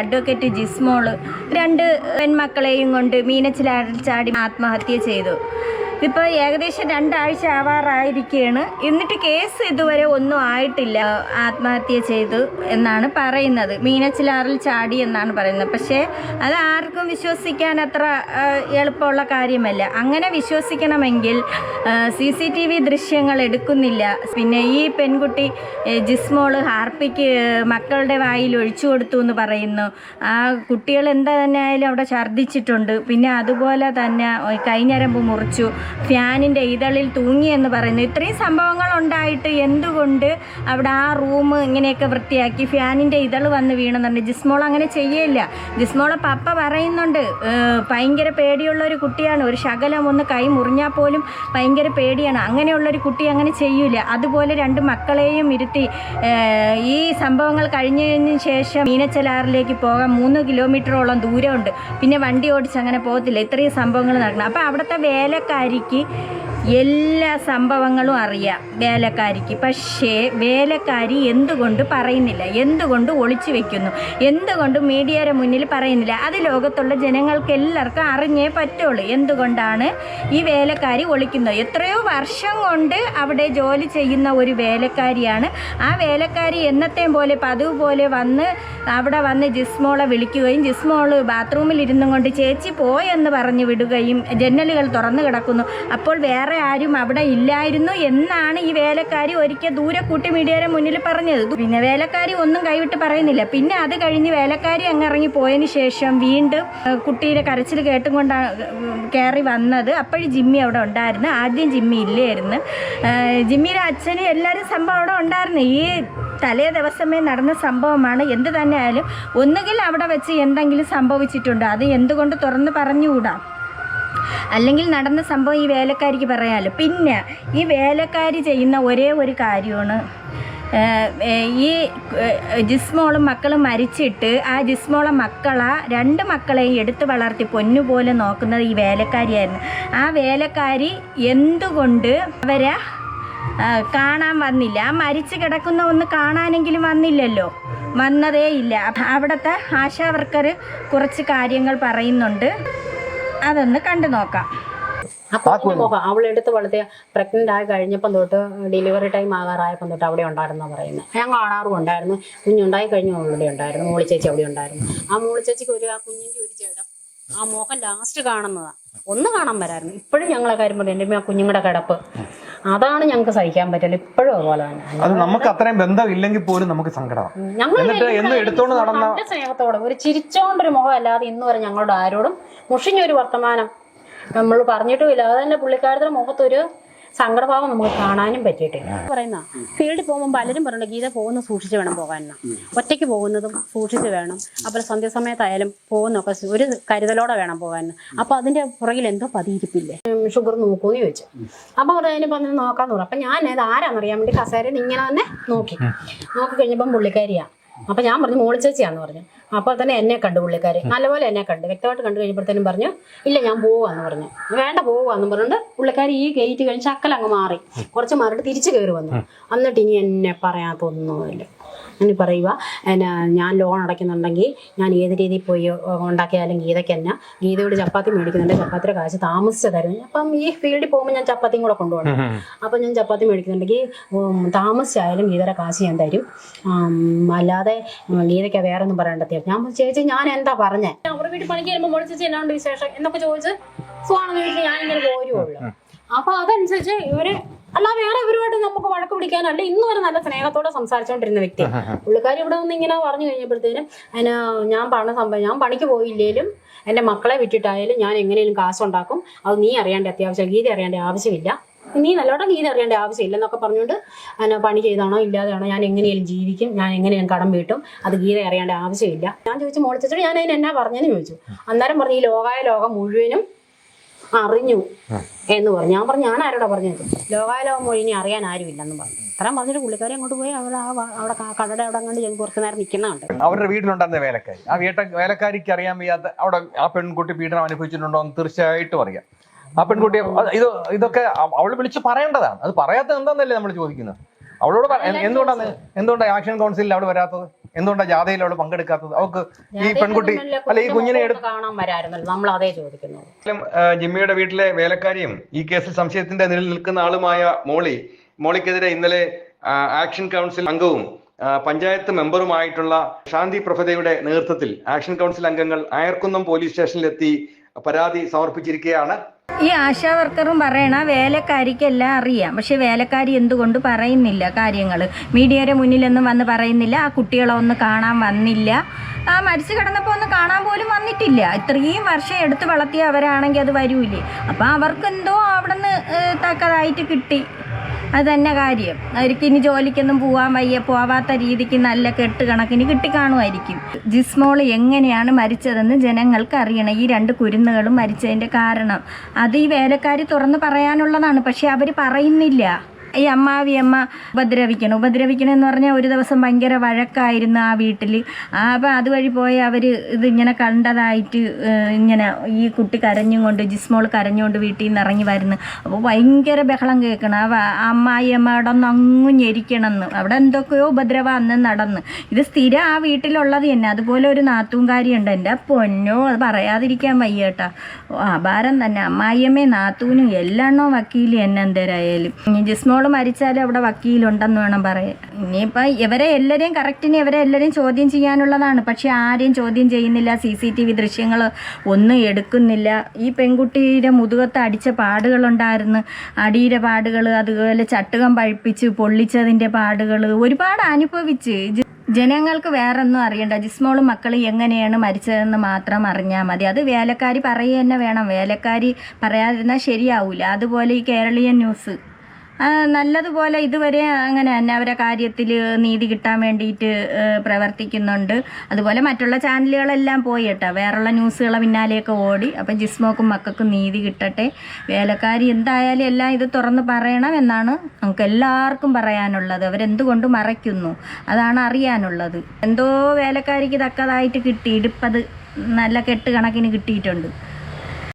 Advocate Jismol രണ്ട് പെൺമക്കളെയും കൊണ്ട് മീനച്ചിലാടിച്ചാടി ആത്മഹത്യ ചെയ്തു. ഇപ്പോൾ ഏകദേശം രണ്ടാഴ്ച ആവാറായിരിക്കുകയാണ് എന്നിട്ട് കേസ് ഇതുവരെ ഒന്നും ആയിട്ടില്ല. ആത്മഹത്യ ചെയ്തു എന്നാണ് പറയുന്നത്. മീനച്ചിലാറിൽ ചാടി എന്നാണ് പറയുന്നത്. പക്ഷേ അത് ആർക്കും വിശ്വസിക്കാൻ അത്ര എളുപ്പമുള്ള കാര്യമല്ല. അങ്ങനെ വിശ്വസിക്കണമെങ്കിൽ സി സി ടി വി ദൃശ്യങ്ങൾ എടുക്കുന്നില്ല. പിന്നെ ഈ പെൺകുട്ടി ജിസ്മോൾ ഹാർപ്പിക്ക് മക്കളുടെ വായിൽ ഒഴിച്ചു കൊടുത്തു എന്ന് പറയുന്നു. ആ കുട്ടികൾ എന്താ തന്നെ ആയാലും അവിടെ ഛർദ്ദിച്ചിട്ടുണ്ട്. പിന്നെ അതുപോലെ തന്നെ കൈഞ്ഞരമ്പ് മുറിച്ചു. ഫാനിന്റെ ഇതളിൽ തൂങ്ങി എന്ന് പറയുന്നു. ഇത്രയും സംഭവങ്ങൾ ഉണ്ടായിട്ട് എന്തുകൊണ്ട് അവിടെ ആ റൂം ഇങ്ങനെയൊക്കെ വൃത്തിയാക്കി ഫാനിന്റെ ഇതൾ വന്ന് വീണെന്നുണ്ട്? ജിസ്മോൾ അങ്ങനെ ചെയ്യില്ല ജിസ്മോളെ പപ്പ പറയുന്നുണ്ട് "ഏഹ്, ഭയങ്കര പേടിയുള്ള ഒരു കുട്ടിയാണ്. ഒരു ശകലം ഒന്ന് കൈ മുറിഞ്ഞാൽ പോലും ഭയങ്കര പേടിയാണ്. അങ്ങനെയുള്ളൊരു കുട്ടി അങ്ങനെ ചെയ്യൂല. അതുപോലെ രണ്ട് മക്കളെയും ഇരുത്തി ഈ സംഭവങ്ങൾ കഴിഞ്ഞതിന് ശേഷം മീനച്ചലാറിലേക്ക് പോകാൻ മൂന്ന് കിലോമീറ്ററോളം ദൂരമുണ്ട്. പിന്നെ വണ്ടി ഓടിച്ച് അങ്ങനെ പോകത്തില്ല. ഇത്രയും സംഭവങ്ങൾ നടക്കണം. അപ്പോൾ അവിടുത്തെ വേലക്കാരിക്ക് എല്ലാ സംഭവങ്ങളും അറിയാം വേലക്കാരിക്ക്. പക്ഷേ വേലക്കാരി എന്തുകൊണ്ട് പറയുന്നില്ല? എന്തുകൊണ്ട് ഒളിച്ചു വെക്കുന്നു? എന്തുകൊണ്ട് മീഡിയയുടെ മുന്നിൽ പറയുന്നില്ല? അത് ലോകത്തുള്ള ജനങ്ങൾക്ക് എല്ലാവർക്കും അറിഞ്ഞേ പറ്റുള്ളൂ. എന്തുകൊണ്ടാണ് ഈ വേലക്കാരി ഒളിക്കുന്നത്? എത്രയോ വർഷം കൊണ്ട് അവിടെ ജോലി ചെയ്യുന്ന ഒരു വേലക്കാരിയാണ്. ആ വേലക്കാരി എന്നത്തെയും പോലെ പതിവ് പോലെ വന്ന് അവിടെ വന്ന് ജിസ്മോളെ വിളിക്കുകയും ജിസ്മോൾ ബാത്റൂമിൽ ഇരുന്നും കൊണ്ട് ചേച്ചി പോയെന്ന് പറഞ്ഞു വിടുകയും ജനലുകൾ തുറന്നു കിടക്കുന്നു. അപ്പോൾ വേറെ ആരും അവിടെ ഇല്ലായിരുന്നു എന്നാണ് ഈ വേലക്കാരി ഒരിക്കൽ ദൂരെ കൂട്ടി മീഡിയയുടെ മുന്നിൽ പറഞ്ഞത്. പിന്നെ വേലക്കാരി ഒന്നും കൈവിട്ട് പറയുന്നില്ല. പിന്നെ അത് കഴിഞ്ഞ് വേലക്കാരി അങ്ങ് ഇറങ്ങി പോയതിന് ശേഷം വീണ്ടും കുട്ടിയുടെ കരച്ചിൽ കേട്ടും കൊണ്ടാണ് കയറി വന്നത്. അപ്പോഴും ജിമ്മി അവിടെ ഉണ്ടായിരുന്നു. ആദ്യം ജിമ്മി ഇല്ലായിരുന്നു. ജിമ്മിയുടെ അച്ഛനും എല്ലാവരും സംഭവം അവിടെ ഉണ്ടായിരുന്നു. ഈ തലേ ദിവസമേ നടന്ന സംഭവമാണ്. എന്ത് തന്നെ ആയാലും ഒന്നുകിൽ അവിടെ വെച്ച് എന്തെങ്കിലും സംഭവിച്ചിട്ടുണ്ട്? അത് എന്തുകൊണ്ട് തുറന്ന് പറഞ്ഞുകൂടാ? അല്ലെങ്കിൽ നടന്ന സംഭവം ഈ വേലക്കാരിക്ക് പറയാമല്ലോ പിന്നെ ഈ വേലക്കാരി ചെയ്യുന്ന ഒരേ ഒരു കാര്യമാണ്. ഈ ജിസ്മോളും മക്കളും മരിച്ചിട്ട് ആ ജിസ്മോളെ മക്കളെ രണ്ട് മക്കളെയും എടുത്തു വളർത്തി പൊന്നുപോലെ നോക്കുന്നത് ഈ വേലക്കാരിയായിരുന്നു. ആ വേലക്കാരി എന്തുകൊണ്ട് അവരെ കാണാൻ വന്നില്ല? ആ മരിച്ചു കിടക്കുന്ന ഒന്ന് കാണാനെങ്കിലും വന്നില്ലല്ലോ? വന്നതേ ഇല്ല. അവിടുത്തെ ആശാവർക്കർ കുറച്ച് കാര്യങ്ങൾ പറയുന്നുണ്ട്. അതൊന്ന് കണ്ടു നോക്കാം. മുഖം അവളെടുത്ത് വളർത്തിയ പ്രഗ്നന്റ് ആയി കഴിഞ്ഞപ്പം തൊട്ട് ഡെലിവറി ടൈം ആകാറായപ്പം തൊട്ട് അവിടെ ഉണ്ടായിരുന്നു പറയുന്നത് ഞാൻ കാണാറും ഉണ്ടായിരുന്നു കുഞ്ഞുണ്ടായി കഴിഞ്ഞ അവിടെ ഉണ്ടായിരുന്നു. മോളി ചേച്ചി അവിടെ ഉണ്ടായിരുന്നു. ആ മോളി ചേച്ചിക്ക് ഒരു ആ കുഞ്ഞിന്റെ ഒരു ചേട്ടം ആ മോഹൻ ലാസ്റ്റ് കാണുന്നതാ. ഒന്ന് കാണാൻ വരായിരുന്നു. ഇപ്പോഴും ഞങ്ങളെ കാര്യം പറയും എന്റെ ആ കുഞ്ഞുങ്ങളുടെ കിടപ്പ്. അതാണ് ഞങ്ങൾക്ക് സഹിക്കാൻ പറ്റില്ല. ഇപ്പോഴും അതുപോലെ തന്നെ. അത് നമുക്ക് അത്രയും ബന്ധം ഇല്ലെങ്കിൽ പോലും നമുക്ക് സങ്കടമാണ് ഞങ്ങൾ എന്നിട്ട് എന്ന് എടുത്തോണ്ട് നടന്ന നല്ല സ്നേഹത്തോടെ ഒരു ചിരിച്ചോണ്ടൊരു മുഖം അല്ലാതെ ഇന്ന് വരെ ഞങ്ങളോട് ആരോടും മുഷിഞ്ഞൊരു വർത്തമാനം നമ്മൾ പറഞ്ഞിട്ടുമില്ല. അത് തന്നെ പുള്ളിക്കാരത്തിന്റെ മുഖത്തൊരു സങ്കടഭാവം നമുക്ക് കാണാനും പറ്റിയിട്ടില്ല. പറയുന്ന ഫീൽഡിൽ പോകുമ്പോൾ പലരും പറയുന്നുണ്ട് ഗീത പോകുന്ന സൂക്ഷിച്ച് വേണം പോകാൻ ഒറ്റയ്ക്ക് പോകുന്നതും സൂക്ഷിച്ച് വേണം. അപ്പോൾ സന്ധ്യാസമയത്തായാലും പോകുന്നൊക്കെ ഒരു കരുതലോടെ വേണം പോകാൻ അപ്പോൾ അതിന്റെ പുറകിൽ എന്തോ പതിയിരിപ്പില്ലേ? ഷുഗർ നോക്കൂന്ന് ചോദിച്ചു. അപ്പോൾ അവർ അതിന് പറഞ്ഞ് നോക്കാന്ന് പറഞ്ഞു. അപ്പം ഞാൻ ഇത് ആരാന്നറിയാൻ വേണ്ടി കസേരയിൽ ഇങ്ങനെ തന്നെ നോക്കി. നോക്കി കഴിഞ്ഞപ്പം പുള്ളിക്കാരിയാണ് അപ്പൊ ഞാൻ പറഞ്ഞു മോളിച്ചേച്ചിയാന്ന് പറഞ്ഞു. അപ്പോൾ തന്നെ എന്നെ കണ്ടു പുള്ളിക്കാര്. നല്ലപോലെ എന്നെ കണ്ടു. വ്യക്തമായിട്ട് കണ്ടു കഴിഞ്ഞപ്പോഴത്തേനും പറഞ്ഞു ഇല്ല ഞാൻ പോവാന്ന് പറഞ്ഞു. വേണ്ട പോവാന്ന് പറഞ്ഞിട്ട് പുള്ളിക്കാർ ഈ ഗേറ്റ് കഴിഞ്ഞ് ചക്കൽ അങ്ങ് മാറി. കുറച്ച് മാറിയിട്ട് തിരിച്ചു കയറി വന്നു. എന്നിട്ട് ഇനി എന്നെ പറയാത്തൊന്നുമില്ല. ഇനി പറയുക എന്നാ ഞാൻ ലോൺ അടയ്ക്കുന്നുണ്ടെങ്കിൽ ഞാൻ ഏത് രീതിയിൽ പോയി ഉണ്ടാക്കിയാലും ഗീതയ്ക്ക് തന്നെ. ഗീതയോട് ചപ്പാത്തി മേടിക്കുന്നുണ്ട്. ചപ്പാത്തിയുടെ കാശ് താമസിച്ച് തരും അപ്പം ഈ ഫീൽഡിൽ പോകുമ്പോൾ ഞാൻ ചപ്പാത്തിയും കൂടെ കൊണ്ടുപോകണം. അപ്പം ഞാൻ ചപ്പാത്തി മേടിക്കുന്നുണ്ടെങ്കിൽ താമസിച്ചായാലും ഗീതയുടെ കാശ് ഞാൻ തരും. അല്ലാതെ ഗീതയ്ക്ക് വേറെ ഒന്നും പറയേണ്ട ഞാൻ പറഞ്ഞു, ചേച്ചി ഞാൻ എന്താ പറഞ്ഞേ? അവരുടെ വീട്ടിൽ പണിക്ക് വരുമ്പോൾ മോളി ചേച്ചി എന്നാണ്ട് വിശേഷം? എന്നൊക്കെ ചോദിച്ച് സുഖമാണെന്ന് ചോദിച്ചാൽ ഞാൻ ഇങ്ങനെ പോരുള്ളൂ അപ്പൊ അതനുസരിച്ച് ഇവർ അല്ല വേറെ ഇവരുമായിട്ട് നമുക്ക് വഴക്ക് പിടിക്കാനല്ല ഇന്ന് വരെ നല്ല സ്നേഹത്തോടെ സംസാരിച്ചുകൊണ്ടിരുന്ന വ്യക്തി. പുള്ളിക്കാരി ഇവിടെ നിന്ന് ഇങ്ങനെ പറഞ്ഞു കഴിഞ്ഞപ്പോഴത്തേനും അതിന് ഞാൻ പറഞ്ഞ സംഭവം ഞാൻ പണിക്ക് പോയില്ലേലും എന്റെ മക്കളെ വിട്ടിട്ടായാലും ഞാൻ എങ്ങനെയും കാശുണ്ടാക്കും. അത് നീ അറിയേണ്ട അത്യാവശ്യം ഗീത അറിയേണ്ട ആവശ്യമില്ല. നീ നല്ലോണം നീ അറിയേണ്ട ആവശ്യമില്ല എന്നൊക്കെ പറഞ്ഞുകൊണ്ട് അതിനെ പണി ചെയ്താണോ ഇല്ലാതെയാണോ ഞാൻ എങ്ങനെയും ജീവിക്കും ഞാൻ എങ്ങനെയും കടം വീട്ടും അത് ഗീത അറിയേണ്ട ആവശ്യമില്ല ഞാൻ ചോദിച്ചു മോളിച്ചോട് ഞാൻ അതിന് എന്നാ പറഞ്ഞെന്ന് ചോദിച്ചു. അന്നേരം പറഞ്ഞു ഈ ലോകായ ലോകം മുഴുവനും അറിഞ്ഞു എന്ന് പറഞ്ഞു. ഞാൻ പറഞ്ഞു ഞാൻ ആരോടാ പറഞ്ഞത് ലോകായ ലോകം മുഴുവൻ അറിയാൻ ആരുമില്ലെന്ന് പറഞ്ഞു. അത്രയും പറഞ്ഞിട്ട് പുള്ളിക്കാരി അങ്ങോട്ട് പോയി അവിടെ അവിടെ കടയുടെ അവിടെ അങ്ങോട്ട് ഞങ്ങൾ കുറച്ച് നേരം നിൽക്കുന്നുണ്ട് അവരുടെ വീട്ടിലുണ്ടായിരുന്ന വേലക്കാരി. ആ വീട്ടിൽ വേലക്കാരിക്ക് അറിയാൻ വയ്യാത്ത അവിടെ ആ പെൺകുട്ടി പീഡനം അനുഭവിച്ചിട്ടുണ്ടോ എന്ന് തീർച്ചയായിട്ടും അറിയാം. ആ പെൺകുട്ടിയെ ഇത് ഇതൊക്കെ അവൾ അവൾ വിളിച്ച് പറയേണ്ടതാണ്. അത് പറയാത്തത് എന്താന്നല്ലേ നമ്മൾ ചോദിക്കുന്നത്? അവളോട് എന്തുകൊണ്ടാണ് എന്തുകൊണ്ടാണ് ആക്ഷൻ കൗൺസിലിൽ അവൾ വരാത്തത്? എന്തുകൊണ്ടാണ് ജാഥയിൽ അവൾ പങ്കെടുക്കാത്തത്? അവൾക്ക് ഈ പെൺകുട്ടി അല്ല ഈ കുഞ്ഞിനെ ജിമ്മിയുടെ വീട്ടിലെ വേലക്കാരിയും ഈ കേസിൽ സംശയത്തിന്റെ നിലയിൽ നിൽക്കുന്ന ആളുമായ മോളി മോളിക്കെതിരെ ഇന്നലെ ആക്ഷൻ കൗൺസിൽ അംഗവും പഞ്ചായത്ത് മെമ്പറുമായിട്ടുള്ള ശാന്തി പ്രഭതയുടെ നേതൃത്വത്തിൽ ആക്ഷൻ കൗൺസിൽ അംഗങ്ങൾ അയർക്കുന്നം പോലീസ് സ്റ്റേഷനിലെത്തി പരാതി സമർപ്പിച്ചിരിക്കുകയാണ്. ഈ ആശാ വർക്കറും പറയണ വേലക്കാരിക്കെല്ലാം അറിയാം. പക്ഷെ വേലക്കാരി എന്തുകൊണ്ട് പറയുന്നില്ല കാര്യങ്ങൾ മീഡിയയുടെ മുന്നിലൊന്നും വന്ന് പറയുന്നില്ല. ആ കുട്ടികളെ ഒന്ന് കാണാൻ വന്നില്ല. ആ മരിച്ചു കിടന്നപ്പോൾ ഒന്ന് കാണാൻ പോലും വന്നിട്ടില്ല. ഇത്രയും വർഷം എടുത്ത് വളർത്തിയ അവരാണെങ്കിൽ അത് വരൂലേ? അപ്പം അവർക്കെന്തോ അവിടെ നിന്ന് തക്കതായിട്ട് കിട്ടി. അത് തന്നെ കാര്യം. അവർക്ക് ഇനി ജോലിക്കൊന്നും പോകാൻ വയ്യ പോവാത്ത രീതിക്ക് നല്ല കെട്ട് കണക്കിന് കിട്ടിക്കാണുമായിരിക്കും. ജിസ്മോൾ എങ്ങനെയാണ് മരിച്ചതെന്ന് ജനങ്ങൾക്ക് അറിയണം. ഈ രണ്ട് കുരുന്നുകളും മരിച്ചതിന്റെ കാരണം. അത് ഈ വേലക്കാരി തുറന്ന് പറയാനുള്ളതാണ് പക്ഷെ അവർ പറയുന്നില്ല. ഈ അമ്മാവി അമ്മ ഉപദ്രവിക്കണം. ഉപദ്രവിക്കണം എന്ന് പറഞ്ഞാൽ ഒരു ദിവസം ഭയങ്കര വഴക്കായിരുന്നു ആ വീട്ടിൽ അപ്പം അതുവഴി പോയി അവർ ഇതിങ്ങനെ കണ്ടതായിട്ട് ഇങ്ങനെ ഈ കുട്ടി കരഞ്ഞും കൊണ്ട് ജിസ്മോൾ കരഞ്ഞുകൊണ്ട് വീട്ടിൽ നിന്ന് ഇറങ്ങി വരുന്നു. അപ്പോൾ ഭയങ്കര ബഹളം കേൾക്കണം. ആ അമ്മായി അമ്മ അവിടെ ഒന്ന് അങ്ങും ഞെരിക്കണമെന്ന് അവിടെ എന്തൊക്കെയോ ഉപദ്രവം അന്ന് നടന്ന്. ഇത് സ്ഥിരം ആ വീട്ടിലുള്ളത് തന്നെ. അതുപോലെ ഒരു നാത്തൂങ്കാരിയുണ്ട് എന്റെ പൊന്നോ അത് പറയാതിരിക്കാൻ വയ്യ കേട്ടാ. അപാരം തന്നെ. അമ്മായിയമ്മേ നാത്തൂനും എല്ലാണോ വക്കീൽ എന്നെ എന്തേരായാലും. ഇനി ജിസ്മോൾ മരിച്ചാലും അവിടെ വക്കീലുണ്ടെന്ന് വേണം പറയാൻ. ഇനിയിപ്പോൾ ഇവരെ എല്ലാവരെയും കറക്റ്റിന് ഇവരെ എല്ലാവരെയും ചോദ്യം ചെയ്യാനുള്ളതാണ്. പക്ഷേ ആരെയും ചോദ്യം ചെയ്യുന്നില്ല. സി സി ടി വി ദൃശ്യങ്ങൾ ഒന്നും എടുക്കുന്നില്ല. ഈ പെൺകുട്ടിയുടെ മുതുകത്ത് അടിച്ച പാടുകളുണ്ടായിരുന്നു. അടിയുടെ പാടുകൾ അതുപോലെ ചട്ടുകം പഴിപ്പിച്ച് പൊള്ളിച്ചതിന്റെ പാടുകൾ ഒരുപാട് അനുഭവിച്ച്. ജനങ്ങൾക്ക് വേറൊന്നും അറിയണ്ട. ജിസ്മോളും മക്കളും എങ്ങനെയാണ് മരിച്ചതെന്ന് മാത്രം അറിഞ്ഞാൽ മതി. അത് വേലക്കാരി പറയുക തന്നെ വേണം. വേലക്കാരി പറയാതിരുന്നാൽ ശരിയാവില്ല അതുപോലെ ഈ കേരളീയ ന്യൂസ്. നല്ലതുപോലെ ഇതുവരെ അങ്ങനെ തന്നെ അവരെ കാര്യത്തിൽ നീതി കിട്ടാൻ വേണ്ടിയിട്ട് പ്രവർത്തിക്കുന്നുണ്ട്. അതുപോലെ മറ്റുള്ള ചാനലുകളെല്ലാം പോയി കേട്ടോ. വേറുള്ള ന്യൂസുകളെ പിന്നാലെയൊക്കെ ഓടി. അപ്പം ജിസ്മോക്കും മക്കൾക്കും നീതി കിട്ടട്ടെ. വേലക്കാരി എന്തായാലും എല്ലാം ഇത് തുറന്ന് പറയണം എന്നാണ് നമുക്ക് എല്ലാവർക്കും പറയാനുള്ളത്. അവരെന്തുകൊണ്ട് മറയ്ക്കുന്നു? അതാണ് അറിയാനുള്ളത്. എന്തോ വേലക്കാരിക്ക് തക്കതായിട്ട് കിട്ടി. ഇടിപ്പത് നല്ല കെട്ട് കണക്കിന് കിട്ടിയിട്ടുണ്ട്.